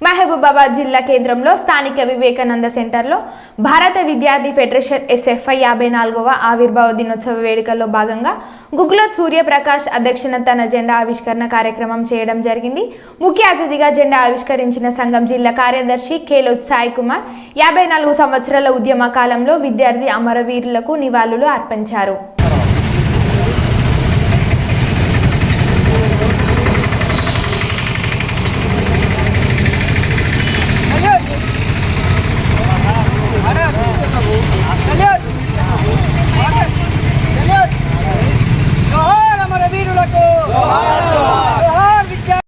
మహబూబాబాద్ జిల్లా కేంద్రంలో స్థానిక వివేకానంద సెంటర్లో భారత విద్యార్థి ఫెడరేషన్ ఎస్ఎఫ్ఐ యాభై నాలుగవ ఆవిర్భావ దినోత్సవ వేడుకల్లో భాగంగా గుగ్లో సూర్యప్రకాష్ అధ్యక్షన తన జెండా ఆవిష్కరణ కార్యక్రమం చేయడం జరిగింది. ముఖ్య అతిథిగా జెండా ఆవిష్కరించిన సంఘం జిల్లా కార్యదర్శి కేలోత్ సాయి కుమార్ యాభై నాలుగు సంవత్సరాల ఉద్యమ కాలంలో విద్యార్థి అమరవీరులకు నివాళులు అర్పించారు జోహార్ అమర వీరులకు జోహార్ విద్యా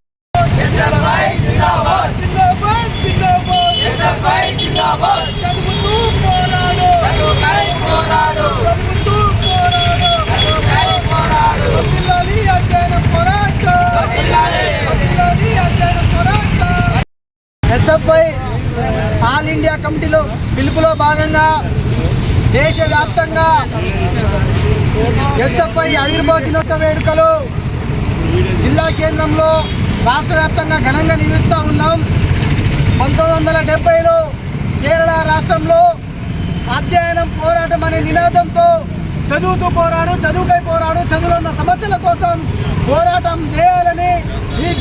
జిందాబాద్ జిందాబాద్ చదువుతూ పోరాడు చదువుతూ పోరాడు వర్ధిల్లాలి అధ్యయనం పోరాటం వర్ధిల్లాలి అధ్యయనం పోరాటం ఎస్ఎఫ్ఐ ఆల్ ఇండియా కమిటీలో పిలుపులో భాగంగా దేశవ్యాప్తంగా ఎస్ఎఫ్ఐ ఆవిర్భావ దినోత్సవ వేడుకలు జిల్లా కేంద్రంలో రాష్ట్ర వ్యాప్తంగా ఘనంగా నిర్వహిస్తూ ఉన్నాం. పంతొమ్మిది వందల డెబ్బైలో కేరళ రాష్ట్రంలో అధ్యయనం పోరాటం అనే నినాదంతో చదువుతూ పోరాడు చదువుకై పోరాడు చదువులో ఉన్న సమస్యల కోసం పోరాటం చేయాలని ఈ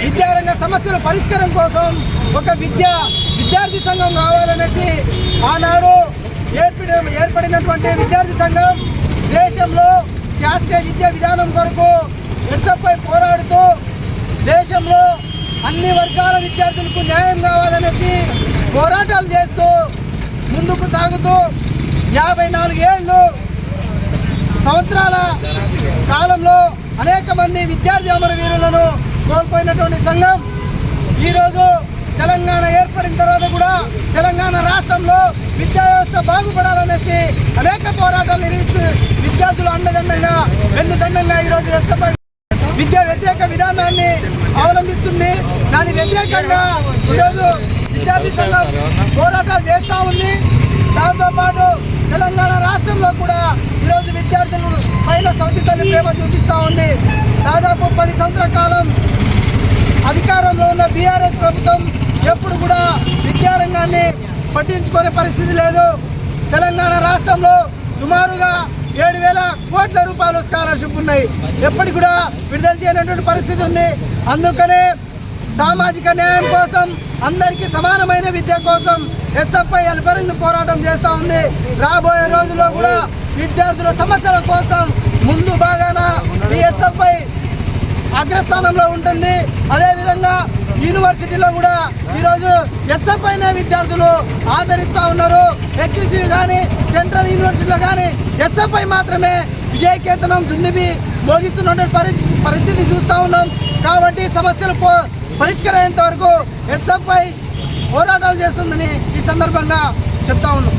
విద్యారంగ సమస్యల పరిష్కారం కోసం ఒక విద్యా విద్యార్థి సంఘం కావాలనేసి ఆనాడు ఏర్పడి ఏర్పడినటువంటి విద్యార్థి సంఘం దేశంలో శాస్త్రీయ విద్యా విధానం కొరకు ఎస్ఎఫ్ఐ పోరాడుతూ దేశంలో అన్ని వర్గాల విద్యార్థులకు న్యాయం కావాలనేసి పోరాటాలు చేస్తూ ముందుకు సాగుతూ యాభై నాలుగేళ్ళు సంవత్సరాల కాలంలో అనేక మంది విద్యార్థి అమరవీరులను కోల్పోయినటువంటి సంఘం ఈరోజు తెలంగాణ ఏర్పడిన తర్వాత కూడా తెలంగాణ రాష్ట్రంలో విద్యా వ్యవస్థ బాగుపడాలనేసి అనేక పోరాటాలు నిర్వహిస్తూ విద్యార్థులు అండదండంగా వెన్నుదండంగా ఈరోజు వ్యక్తపడి విద్యా వ్యతిరేక విధానాన్ని అవలంబిస్తుంది. దాని వ్యతిరేకంగా ఈరోజు విద్యార్థి సంఘం పోరాటాలు చేస్తూ ఉంది. దాంతోపాటు తెలంగాణ రాష్ట్రంలో కూడా ఈరోజు విద్యార్థులు పైన సౌతి ప్రేమ చూపిస్తూ ఉంది. దాదాపు పది సంవత్సరాల కాలం అధికారంలో ఉన్న బీఆర్ఎస్ ప్రభుత్వం ఎప్పుడు కూడా విద్యారంగాన్ని పట్టించుకునే పరిస్థితి లేదు. తెలంగాణ రాష్ట్రంలో సుమారుగా ఏడు వేల కోట్ల రూపాయలు స్కాలర్షిప్ ఉన్నాయి. ఎప్పటికి కూడా విడుదల చేయనటువంటి పరిస్థితి ఉంది. అందుకనే సామాజిక న్యాయం కోసం అందరికీ సమానమైన విద్య కోసం ఎస్ఎఫ్ఐ అల్పరంగా పోరాటం చేస్తూ ఉంది. రాబోయే రోజుల్లో కూడా విద్యార్థుల సమస్యల కోసం ముందు బాగాన అగ్రస్థానంలో ఉంటుంది. అదేవిధంగా యూనివర్సిటీలో కూడా ఈరోజు ఎస్ఎఫ్ఐన విద్యార్థులు ఆదరిస్తూ ఉన్నారు. హెచ్సి కానీ సెంట్రల్ యూనివర్సిటీలో కానీ ఎస్ఎఫ్ఐ మాత్రమే విజయకేతనం దుందిబి మోగిస్తున్నటువంటి పరి పరిస్థితి చూస్తూ ఉన్నాం. కాబట్టి సమస్యలు పో వరకు ఎస్ఎఫ్ఐ పోరాటాలు చేస్తుందని ఈ సందర్భంగా చెప్తా ఉన్నాం.